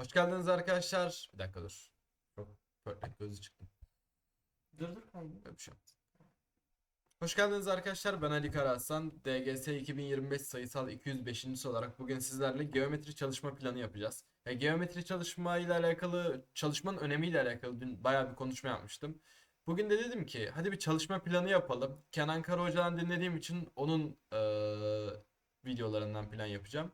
Hoş geldiniz arkadaşlar. Bir dakika dur. Çok pörtlek gözü çıktı. Dur dur. Böyle bir şey. Hoş geldiniz arkadaşlar. Ben Ali Karahasan. DGS 2025 sayısal 205. olarak bugün sizlerle geometri çalışma planı yapacağız. Ya, geometri çalışma ile alakalı, çalışmanın önemiyle alakalı dün bayağı bir konuşma yapmıştım. Bugün de dedim ki hadi bir çalışma planı yapalım. Kenan Kara Hoca'dan dinlediğim için onun eee, videolarından plan yapacağım.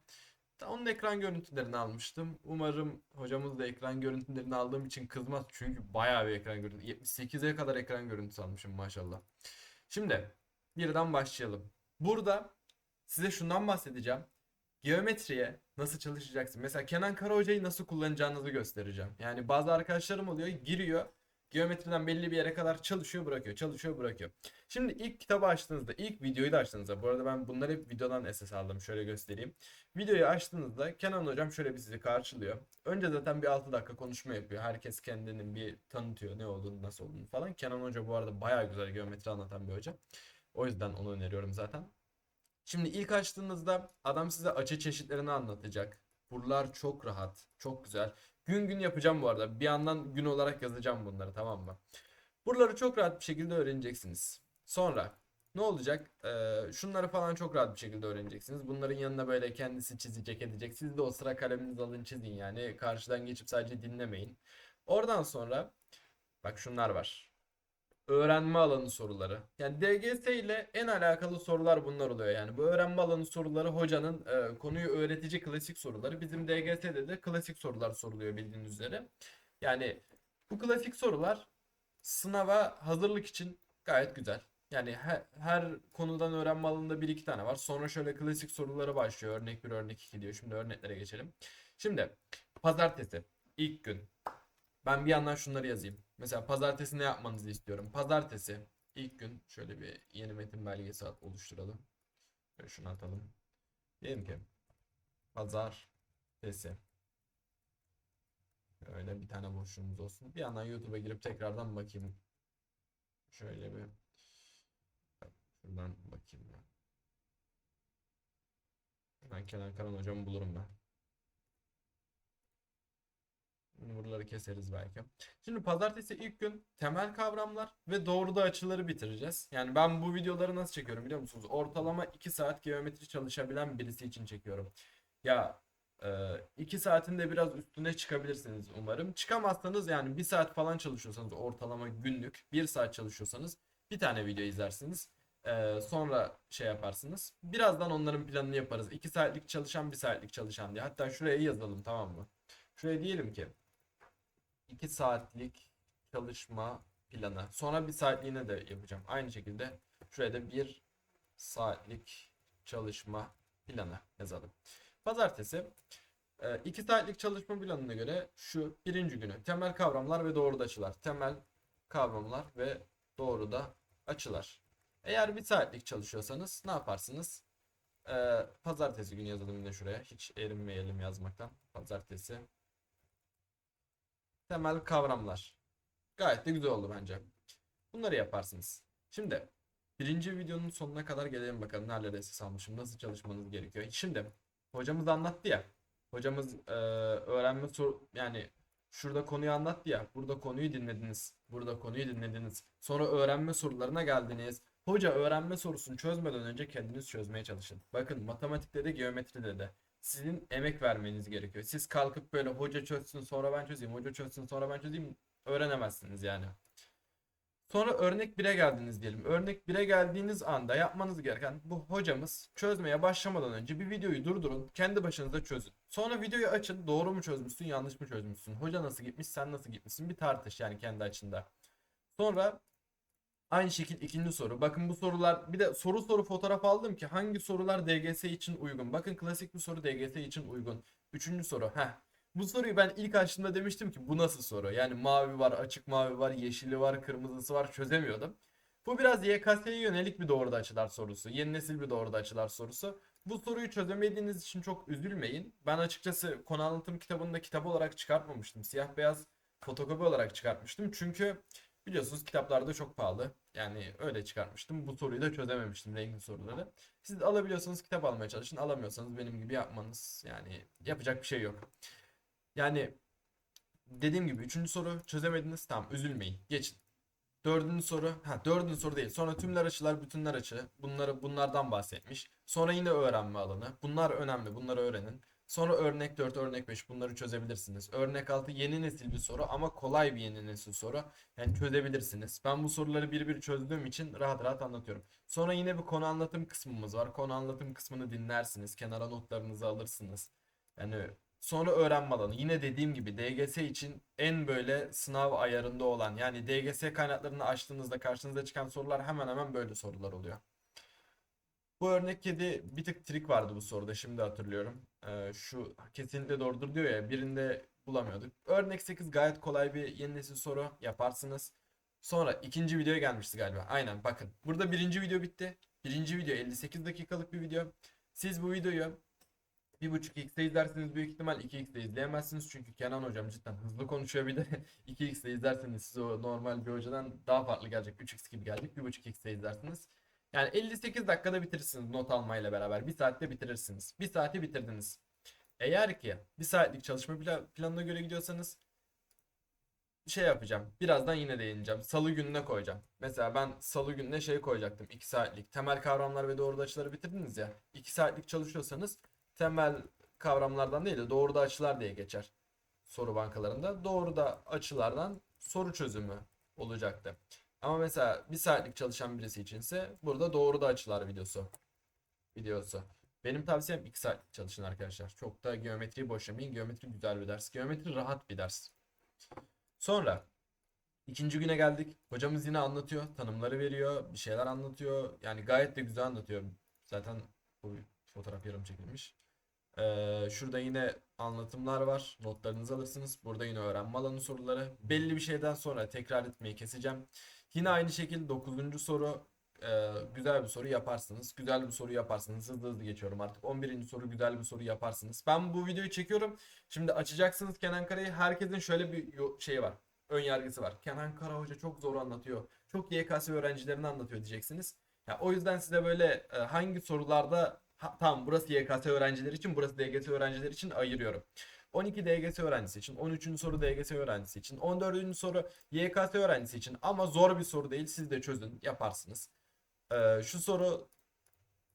Onun ekran görüntülerini almıştım. Umarım hocamız da ekran görüntülerini aldığım için kızmaz. Çünkü bayağı bir ekran görüntü. 78'e kadar ekran görüntüsü almışım maşallah. Şimdi birden başlayalım. Burada size şundan bahsedeceğim. Geometriye nasıl çalışacaksın? Mesela Kenan Kara Hoca'yı nasıl kullanacağınızı göstereceğim. Yani bazı arkadaşlarım oluyor, giriyor. Geometriden belli bir yere kadar çalışıyor, bırakıyor, çalışıyor, bırakıyor. Şimdi ilk kitabı açtığınızda, ilk videoyu da açtığınızda, bu arada ben bunları hep videodan esas aldım. Şöyle göstereyim. Videoyu açtığınızda Kenan hocam şöyle bir sizi karşılıyor. Önce zaten bir 6 dakika konuşma yapıyor. Herkes kendini bir tanıtıyor ne olduğunu nasıl olduğunu falan. Kenan hoca bu arada bayağı güzel geometri anlatan bir hoca. O yüzden onu öneriyorum zaten. Şimdi ilk açtığınızda adam size açı çeşitlerini anlatacak. Buralar çok rahat, çok güzel. Gün gün yapacağım bu arada. Bir yandan gün olarak yazacağım bunları tamam mı? Buraları çok rahat bir şekilde öğreneceksiniz. Sonra ne olacak? Ee, şunları falan çok rahat bir şekilde öğreneceksiniz. Bunların yanına böyle kendisi çizecek edecek. Siz de o sıra kaleminizi alın çizin yani. Karşıdan geçip sadece dinlemeyin. Oradan sonra bak şunlar var. Öğrenme alanı soruları. Yani DGS ile en alakalı sorular bunlar oluyor. Yani bu öğrenme alanı soruları hocanın e, konuyu öğretici klasik soruları. Bizim DGS'de de klasik sorular soruluyor bildiğiniz üzere. Yani bu klasik sorular sınava hazırlık için gayet güzel. Yani her, her konudan öğrenme alanında bir iki tane var. Sonra şöyle klasik sorulara başlıyor. Örnek 1, örnek 2 diyor. Şimdi örneklere geçelim. Şimdi pazartesi ilk gün. Ben bir yandan şunları yazayım. Mesela pazartesi ne yapmanızı istiyorum. Pazartesi ilk gün şöyle bir yeni metin belgesi oluşturalım. Şöyle şunu atalım. Diyelim ki pazartesi. Öyle bir tane boşluğumuz olsun. Bir yandan YouTube'a girip tekrardan bakayım. Şöyle bir şuradan bakayım ben. Ben Kenan Karan hocamı bulurum ben. Buraları keseriz belki. Şimdi pazartesi ilk gün temel kavramlar ve doğruda açıları bitireceğiz. Yani ben bu videoları nasıl çekiyorum biliyor musunuz? Ortalama 2 saat geometri çalışabilen birisi için çekiyorum. Ya 2 saatin de biraz üstüne çıkabilirsiniz umarım. Çıkamazsanız yani 1 saat falan çalışıyorsanız ortalama günlük 1 saat çalışıyorsanız bir tane video izlersiniz. Ee, sonra şey yaparsınız. Birazdan onların planını yaparız. 2 saatlik çalışan 1 saatlik çalışan diye. Hatta şuraya yazalım tamam mı? Şuraya diyelim ki 2 saatlik çalışma planı. Sonra bir saatliğine de yapacağım. Aynı şekilde şuraya da 1 saatlik çalışma planı yazalım. Pazartesi 2 saatlik çalışma planına göre şu birinci günü temel kavramlar ve doğruda açılar. Temel kavramlar ve doğruda açılar. Eğer bir saatlik çalışıyorsanız ne yaparsınız? Ee, pazartesi günü yazalım yine şuraya. Hiç erinmeyelim yazmaktan. Pazartesi temel kavramlar. Gayet de güzel oldu bence. Bunları yaparsınız. Şimdi birinci videonun sonuna kadar gelelim bakalım nelerle esas almışım. Nasıl çalışmanız gerekiyor. Şimdi hocamız anlattı ya. Hocamız e, öğrenme soru yani şurada konuyu anlattı ya. Burada konuyu dinlediniz. Burada konuyu dinlediniz. Sonra öğrenme sorularına geldiniz. Hoca öğrenme sorusunu çözmeden önce kendiniz çözmeye çalışın. Bakın matematikte de geometride de sizin emek vermeniz gerekiyor. Siz kalkıp böyle hoca çözsün sonra ben çözeyim, hoca çözsün sonra ben çözeyim öğrenemezsiniz yani. Sonra örnek 1'e geldiniz diyelim. Örnek 1'e geldiğiniz anda yapmanız gereken bu hocamız çözmeye başlamadan önce bir videoyu durdurun. Kendi başınıza çözün. Sonra videoyu açın. Doğru mu çözmüşsün, yanlış mı çözmüşsün? Hoca nasıl gitmiş, sen nasıl gitmişsin? Bir tartış yani kendi açında. Sonra aynı şekilde ikinci soru. Bakın bu sorular bir de soru soru fotoğraf aldım ki hangi sorular DGS için uygun. Bakın klasik bir soru DGS için uygun. Üçüncü soru. Heh. Bu soruyu ben ilk açtığımda demiştim ki bu nasıl soru? Yani mavi var, açık mavi var, yeşili var, kırmızısı var çözemiyordum. Bu biraz YKS'ye yönelik bir doğruda açılar sorusu. Yeni nesil bir doğruda açılar sorusu. Bu soruyu çözemediğiniz için çok üzülmeyin. Ben açıkçası konu anlatım kitabını da kitap olarak çıkartmamıştım. Siyah beyaz fotokopi olarak çıkartmıştım. Çünkü biliyorsunuz kitaplarda çok pahalı. Yani öyle çıkartmıştım. Bu soruyu da çözememiştim renkli soruları. Siz alabiliyorsanız kitap almaya çalışın. Alamıyorsanız benim gibi yapmanız yani yapacak bir şey yok. Yani dediğim gibi üçüncü soru çözemediniz. Tamam üzülmeyin. Geçin. Dördüncü soru. Ha dördüncü soru değil. Sonra tümler açılar, bütünler açı. Bunları bunlardan bahsetmiş. Sonra yine öğrenme alanı. Bunlar önemli. Bunları öğrenin. Sonra örnek 4, örnek 5 bunları çözebilirsiniz. Örnek 6 yeni nesil bir soru ama kolay bir yeni nesil soru. Yani çözebilirsiniz. Ben bu soruları bir bir çözdüğüm için rahat rahat anlatıyorum. Sonra yine bir konu anlatım kısmımız var. Konu anlatım kısmını dinlersiniz. Kenara notlarınızı alırsınız. Yani sonra öğrenme alanı. Yine dediğim gibi DGS için en böyle sınav ayarında olan yani DGS kaynaklarını açtığınızda karşınıza çıkan sorular hemen hemen böyle sorular oluyor. Bu örnek 7 bir tık trik vardı bu soruda şimdi hatırlıyorum. Ee, şu kesinlikle doğrudur diyor ya birinde bulamıyorduk. Örnek 8 gayet kolay bir yeni nesil soru yaparsınız. Sonra ikinci videoya gelmişti galiba. Aynen bakın. Burada birinci video bitti. Birinci video 58 dakikalık bir video. Siz bu videoyu 1.5x'te izlerseniz büyük ihtimal 2x'te izleyemezsiniz. Çünkü Kenan hocam cidden hızlı konuşuyor bir de 2x'te izlerseniz size o normal bir hocadan daha farklı gelecek. 3x gibi gelecek. 1.5x'te izlersiniz. Yani 58 dakikada bitirirsiniz not almayla beraber. Bir saatte bitirirsiniz. Bir saati bitirdiniz. Eğer ki bir saatlik çalışma pla- planına göre gidiyorsanız şey yapacağım. Birazdan yine değineceğim. Salı gününe koyacağım. Mesela ben salı gününe şey koyacaktım. 2 saatlik temel kavramlar ve doğruda açıları bitirdiniz ya. 2 saatlik çalışıyorsanız temel kavramlardan değil de doğruda açılar diye geçer soru bankalarında. Doğruda açılardan soru çözümü olacaktı. Ama mesela bir saatlik çalışan birisi içinse burada doğruda açılar videosu. Videosu. Benim tavsiyem 2 saatlik çalışın arkadaşlar. Çok da geometriyi boşlamayın. Geometri güzel bir ders. Geometri rahat bir ders. Sonra ikinci güne geldik. Hocamız yine anlatıyor. Tanımları veriyor. Bir şeyler anlatıyor. Yani gayet de güzel anlatıyor. Zaten bu fotoğraf yarım çekilmiş. Ee, şurada yine anlatımlar var. Notlarınızı alırsınız. Burada yine öğrenme alanı soruları. Belli bir şeyden sonra tekrar etmeyi keseceğim. Yine aynı şekilde 9. soru e, güzel bir soru yaparsınız. Güzel bir soru yaparsınız. Hızlı hızlı geçiyorum artık. 11. soru güzel bir soru yaparsınız. Ben bu videoyu çekiyorum. Şimdi açacaksınız Kenan Kara'yı. Herkesin şöyle bir şeyi var. Ön yargısı var. Kenan Kara Hoca çok zor anlatıyor. Çok YKS öğrencilerini anlatıyor diyeceksiniz. Ya o yüzden size böyle e, hangi sorularda ha, tamam burası YKS öğrencileri için, burası DGS öğrencileri için ayırıyorum. 12 DGS öğrencisi için, 13. soru DGS öğrencisi için, 14. soru YKS öğrencisi için ama zor bir soru değil. Siz de çözün, yaparsınız. Ee, şu soru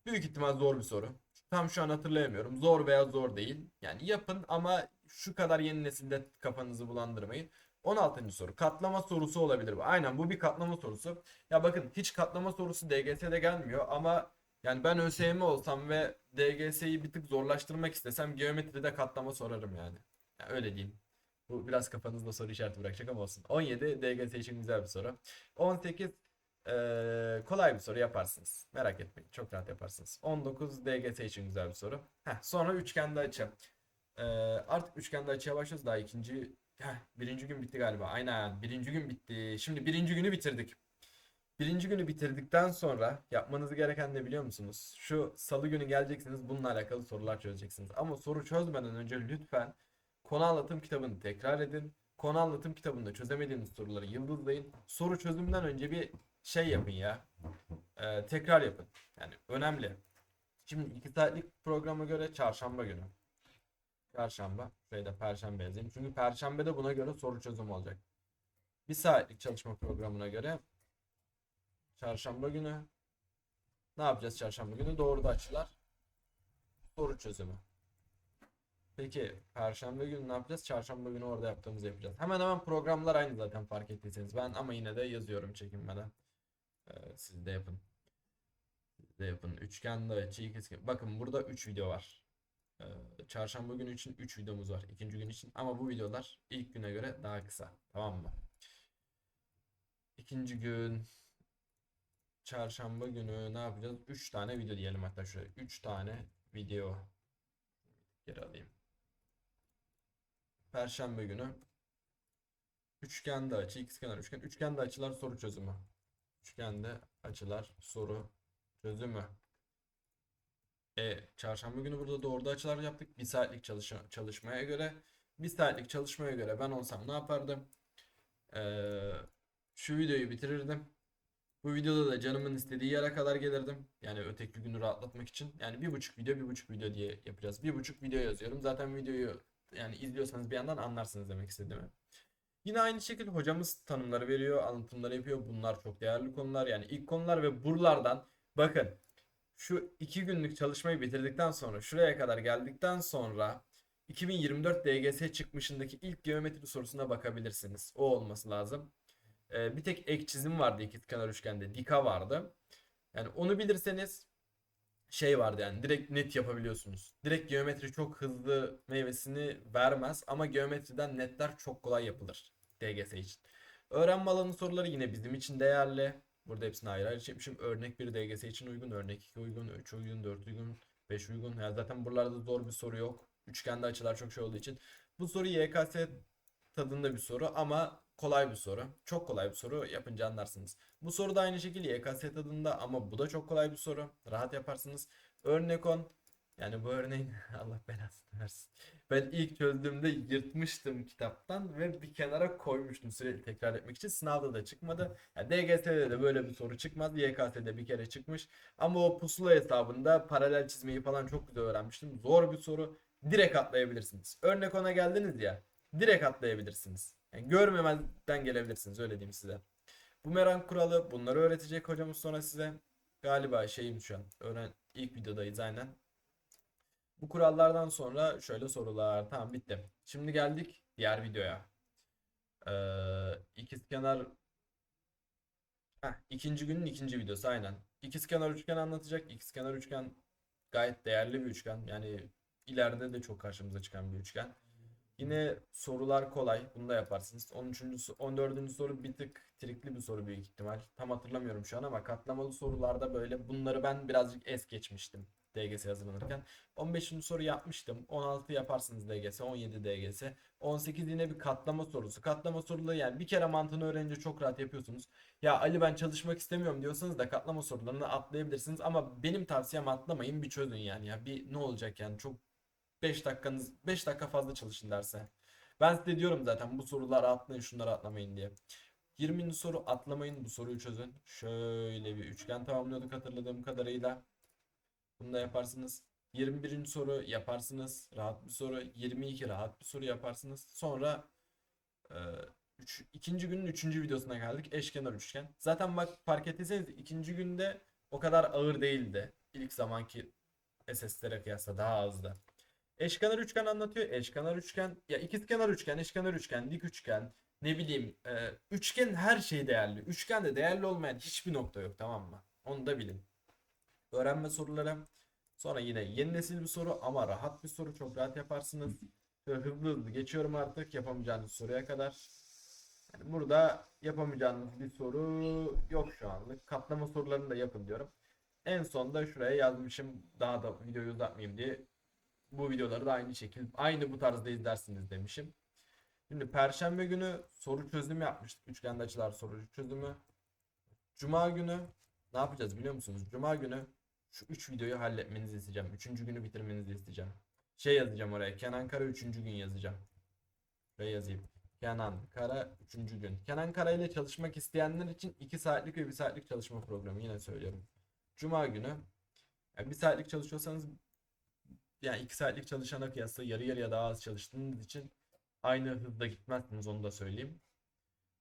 büyük ihtimal zor bir soru. Tam şu an hatırlayamıyorum. Zor veya zor değil. Yani yapın ama şu kadar yeni nesilde kafanızı bulandırmayın. 16. soru. Katlama sorusu olabilir bu. Aynen bu bir katlama sorusu. Ya bakın hiç katlama sorusu DGS'de gelmiyor ama yani ben ÖSYM olsam ve DGS'yi bir tık zorlaştırmak istesem geometride katlama sorarım yani. Ya öyle diyeyim. Bu biraz kafanızda soru işareti bırakacak ama olsun. 17 DGS için güzel bir soru. 18 eee, kolay bir soru yaparsınız. Merak etmeyin. Çok rahat yaparsınız. 19 DGS için güzel bir soru. Heh, sonra üçgende açı. Eee, artık üçgende açıya başlıyoruz. Daha ikinci Heh, birinci gün bitti galiba. Aynen. Birinci gün bitti. Şimdi birinci günü bitirdik. Birinci günü bitirdikten sonra yapmanız gereken ne biliyor musunuz? Şu salı günü geleceksiniz bununla alakalı sorular çözeceksiniz. Ama soru çözmeden önce lütfen konu anlatım kitabını tekrar edin. Konu anlatım kitabında çözemediğiniz soruları yıldızlayın. Soru çözümünden önce bir şey yapın ya. Ee, tekrar yapın. Yani önemli. Şimdi 2 saatlik programa göre çarşamba günü. Çarşamba. Şurayı perşembe yazayım. Çünkü perşembe de buna göre soru çözümü olacak. Bir saatlik çalışma programına göre çarşamba günü ne yapacağız çarşamba günü? Doğru da açılar. Soru çözümü. Peki perşembe günü ne yapacağız? Çarşamba günü orada yaptığımızı yapacağız. Hemen hemen programlar aynı zaten fark ettiyseniz. Ben ama yine de yazıyorum çekinmeden. Ee, siz de yapın. Siz de yapın. Üçgende açı ikizkenar. Bakın burada 3 video var. Ee, çarşamba günü için 3 videomuz var. ikinci gün için. Ama bu videolar ilk güne göre daha kısa. Tamam mı? İkinci gün çarşamba günü ne yapacağız? 3 tane video diyelim hatta şuraya. 3 tane video. Geri alayım. Perşembe günü üçgende açı, ikizkenar üçgen. Üçgende açılar soru çözümü. Üçgende açılar soru çözümü. E, çarşamba günü burada doğru açılar yaptık. Bir saatlik çalışa- çalışmaya göre. Bir saatlik çalışmaya göre ben olsam ne yapardım? Ee, şu videoyu bitirirdim. Bu videoda da canımın istediği yere kadar gelirdim. Yani öteki günü rahatlatmak için. Yani bir buçuk video, bir buçuk video diye yapacağız. Bir buçuk video yazıyorum. Zaten videoyu yani izliyorsanız bir yandan anlarsınız demek istediğimi. Yine aynı şekilde hocamız tanımları veriyor, anlatımları yapıyor. Bunlar çok değerli konular. Yani ilk konular ve buralardan bakın şu iki günlük çalışmayı bitirdikten sonra şuraya kadar geldikten sonra 2024 DGS çıkmışındaki ilk geometri sorusuna bakabilirsiniz. O olması lazım. Ee, bir tek ek çizim vardı ikizkenar üçgende. Dika vardı. Yani onu bilirseniz şey vardı yani direkt net yapabiliyorsunuz. Direkt geometri çok hızlı meyvesini vermez ama geometriden netler çok kolay yapılır DGS için. Öğrenme alanı soruları yine bizim için değerli. Burada hepsini ayrı ayrı çekmişim. Örnek 1 DGS için uygun, örnek 2 uygun, 3 uygun, 4 uygun, 5 uygun. Yani zaten buralarda zor bir soru yok. Üçgende açılar çok şey olduğu için. Bu soru YKS tadında bir soru ama kolay bir soru. Çok kolay bir soru yapınca anlarsınız. Bu soru da aynı şekilde YKS tadında ama bu da çok kolay bir soru. Rahat yaparsınız. Örnek 10. Yani bu örneğin Allah belasını versin. Ben ilk çözdüğümde yırtmıştım kitaptan ve bir kenara koymuştum sürekli tekrar etmek için. Sınavda da çıkmadı. Yani DGS'de de böyle bir soru çıkmaz. YKS'de bir kere çıkmış. Ama o pusula hesabında paralel çizmeyi falan çok güzel öğrenmiştim. Zor bir soru. Direkt atlayabilirsiniz. Örnek 10'a geldiniz ya. Direkt atlayabilirsiniz. Yani görmemeden gelebilirsiniz öyle diyeyim size. Bumerang kuralı bunları öğretecek hocamız sonra size. Galiba şeyim şu an. Öğren ilk videodayız aynen. Bu kurallardan sonra şöyle sorular. Tamam bitti. Şimdi geldik diğer videoya. Ee, ikizkenar Heh, ikinci günün ikinci videosu aynen. İkizkenar üçgen anlatacak. İkizkenar üçgen gayet değerli bir üçgen. Yani ileride de çok karşımıza çıkan bir üçgen. Yine sorular kolay. Bunu da yaparsınız. 13. so- 14. soru bir tık trikli bir soru büyük ihtimal. Tam hatırlamıyorum şu an ama katlamalı sorularda böyle bunları ben birazcık es geçmiştim DGS hazırlanırken. 15. soru yapmıştım. 16 yaparsınız DGS, 17 DGS. 18 yine bir katlama sorusu. Katlama soruları yani bir kere mantığını öğrenince çok rahat yapıyorsunuz. Ya Ali ben çalışmak istemiyorum diyorsanız da katlama sorularını atlayabilirsiniz ama benim tavsiyem atlamayın bir çözün yani. Ya bir ne olacak yani çok 5 dakikanız 5 dakika fazla çalışın derse. Ben size diyorum zaten bu soruları atlayın şunları atlamayın diye. 20. soru atlamayın bu soruyu çözün. Şöyle bir üçgen tamamlıyorduk hatırladığım kadarıyla. Bunu da yaparsınız. 21. soru yaparsınız. Rahat bir soru. 22 rahat bir soru yaparsınız. Sonra e, üç, ikinci günün üçüncü videosuna geldik. Eşkenar üçgen. Zaten bak fark ettiyseniz ikinci günde o kadar ağır değildi. İlk zamanki SS'lere kıyasla daha azdı. Eşkenar üçgen anlatıyor. Eşkenar üçgen, ya ikizkenar üçgen, eşkenar üçgen, dik üçgen, ne bileyim, e, üçgen her şey değerli. Üçgende değerli olmayan hiçbir nokta yok tamam mı? Onu da bilin. Öğrenme soruları. Sonra yine yeni nesil bir soru ama rahat bir soru. Çok rahat yaparsınız. Şöyle hızlı hızlı geçiyorum artık yapamayacağınız soruya kadar. Yani burada yapamayacağınız bir soru yok şu anlık. Katlama sorularını da yapın diyorum. En sonda şuraya yazmışım daha da videoyu uzatmayayım diye bu videoları da aynı şekilde aynı bu tarzda izlersiniz demişim. Şimdi perşembe günü soru çözümü yapmıştık. Üçgende açılar soru çözümü. Cuma günü ne yapacağız biliyor musunuz? Cuma günü şu 3 videoyu halletmenizi isteyeceğim. Üçüncü günü bitirmenizi isteyeceğim. Şey yazacağım oraya. Kenan Kara 3. gün yazacağım. Şuraya yazayım. Kenan Kara 3. gün. Kenan Kara ile çalışmak isteyenler için 2 saatlik ve 1 saatlik çalışma programı yine söylüyorum. Cuma günü yani 1 saatlik çalışıyorsanız yani 2 saatlik çalışana kıyasla yarı yarıya daha az çalıştığınız için aynı hızda gitmezsiniz onu da söyleyeyim.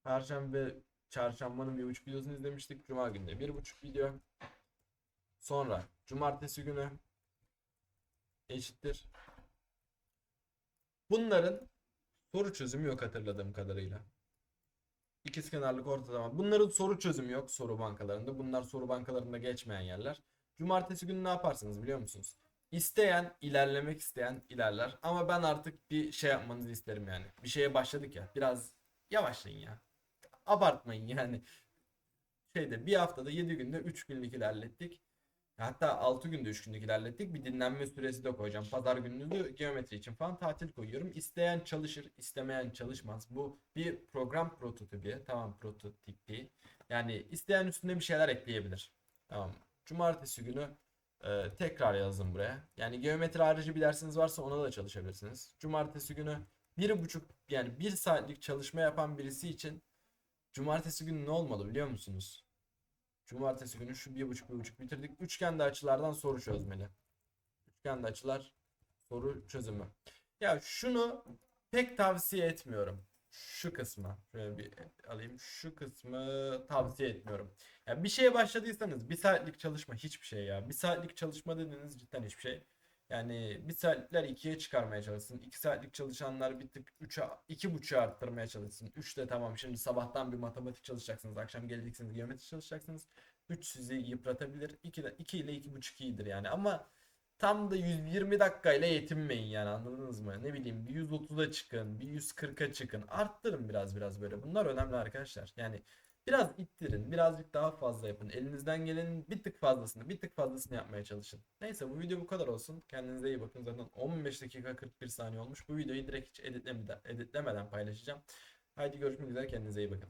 Perşembe, çarşambanın bir buçuk videosunu izlemiştik. Cuma günde bir buçuk video. Sonra cumartesi günü eşittir. Bunların soru çözümü yok hatırladığım kadarıyla. İkizkenarlık ortalama. Bunların soru çözümü yok soru bankalarında. Bunlar soru bankalarında geçmeyen yerler. Cumartesi günü ne yaparsınız biliyor musunuz? İsteyen, ilerlemek isteyen ilerler. Ama ben artık bir şey yapmanızı isterim yani. Bir şeye başladık ya. Biraz yavaşlayın ya. Abartmayın yani. Şeyde bir haftada 7 günde 3 günlük ilerlettik. Hatta 6 günde 3 günlük ilerlettik. Bir dinlenme süresi de koyacağım. Pazar gününü geometri için falan tatil koyuyorum. İsteyen çalışır, istemeyen çalışmaz. Bu bir program prototipi. Tamam prototipi. Yani isteyen üstüne bir şeyler ekleyebilir. Tamam. Cumartesi günü e, tekrar yazın buraya. Yani geometri harici bir dersiniz varsa ona da çalışabilirsiniz. Cumartesi günü bir buçuk yani bir saatlik çalışma yapan birisi için cumartesi günü ne olmalı biliyor musunuz? Cumartesi günü şu bir buçuk bir buçuk bitirdik. Üçgende açılardan soru çözmeli. Üçgende açılar soru çözümü. Ya şunu pek tavsiye etmiyorum. Şu kısmı. Şöyle bir alayım. Şu kısmı tavsiye etmiyorum. Ya bir şeye başladıysanız bir saatlik çalışma hiçbir şey ya. Bir saatlik çalışma dediğiniz cidden hiçbir şey. Yani bir saatlikler ikiye çıkarmaya çalışsın. İki saatlik çalışanlar bir tık üçe, iki buçuğa arttırmaya çalışsın. Üçte tamam şimdi sabahtan bir matematik çalışacaksınız. Akşam geleceksiniz geometri çalışacaksınız. Üç sizi yıpratabilir. İki, de, iki ile iki buçuk iyidir yani. Ama tam da 120 dakikayla yetinmeyin yani anladınız mı? Ne bileyim bir 130'a çıkın, bir 140'a çıkın. Arttırın biraz biraz böyle. Bunlar önemli arkadaşlar. Yani biraz ittirin, birazcık daha fazla yapın. Elinizden gelenin bir tık fazlasını, bir tık fazlasını yapmaya çalışın. Neyse bu video bu kadar olsun. Kendinize iyi bakın. Zaten 15 dakika 41 saniye olmuş. Bu videoyu direkt hiç editlemeden, editlemeden paylaşacağım. Haydi görüşmek üzere. Kendinize iyi bakın.